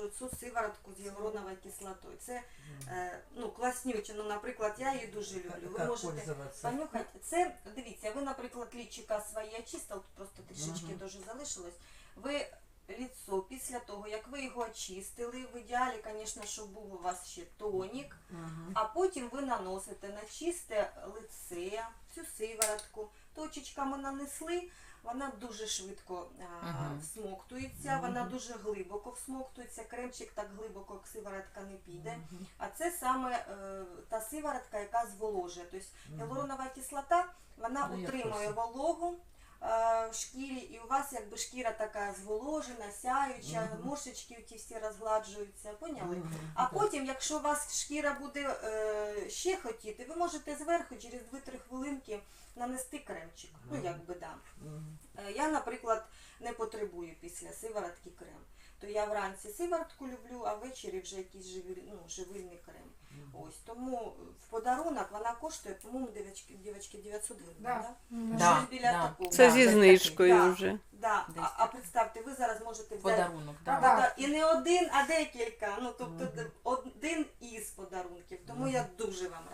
раджу цю сиворотку з гіалуроновою кислотою. Це е, ну, класнюче. Ну, наприклад, я її дуже люблю. Ви можете понюхати. Це, дивіться, ви, наприклад, лічика своє очистили, тут просто трішечки дуже залишилось. Ви ліцо після того, як ви його очистили, в ідеалі, звісно, щоб був у вас ще тонік, а потім ви наносите на чисте лице цю сиворотку. Точечками нанесли, вона дуже швидко а, Мгм. всмоктується, вона дуже глибоко всмоктується. Кремчик так глибоко, як сиворотка не піде. Мгм. А це саме е, та сиворотка, яка зволожує. Тобто гіалуронова кислота, вона Ну, утримує вологу е, в шкірі, і у вас якби шкіра така зволожена, сяюча, Мгм. морщички ті всі розгладжуються, поняли? Мгм. А потім, якщо у вас шкіра буде е, ще хотіти, ви можете зверху через 2-3 хвилинки нанести кремчик. Ну, Мгм. якби да. Е, Я, наприклад, не потребую після сиворотки крем. То я вранці сиворотку люблю, а ввечері вже якийсь живі, ну, живильний крем. Ось тому в подарунок вона коштує, по-моєму, дівчатки, дівчатки 900 гривень. Да. Да? Да, Щось біля да. такого. Це Да, зі знижкою вже. Да. Десь А, а так. представте, ви зараз можете взяти Подарунок, Да, да. да. І не один, а декілька. Ну тобто Мгм. один із подарунків. Тому я дуже вам